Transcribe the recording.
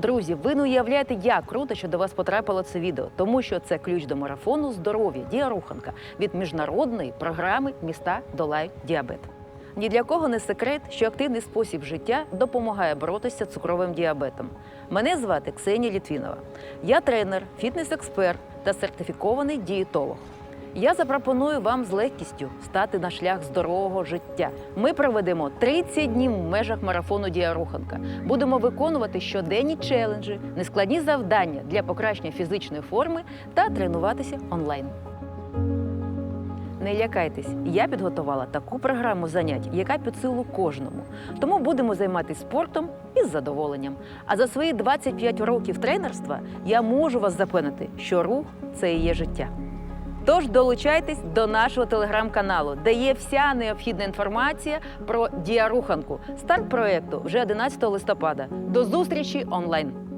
Друзі, ви не уявляєте, як круто, що до вас потрапило це відео, тому що це ключ до марафону здоров'я Дія Руханка від міжнародної програми Міста долають діабет. Ні для кого не секрет, що активний спосіб життя допомагає боротися цукровим діабетом. Мене звати Ксенія Літвінова. Я тренер, фітнес-експерт та сертифікований дієтолог. Я запропоную вам з легкістю стати на шлях здорового життя. Ми проведемо 30 днів в межах марафону Діаруханка. Будемо виконувати щоденні челенджі, нескладні завдання для покращення фізичної форми та тренуватися онлайн. Не лякайтесь, я підготувала таку програму занять, яка під силу кожному. Тому будемо займатися спортом із задоволенням. А за свої 25 років тренерства я можу вас запевнити, що рух це і є життя. Тож долучайтесь до нашого телеграм-каналу, де є вся необхідна інформація про діаруханку. Старт проекту вже 11 листопада. До зустрічі онлайн.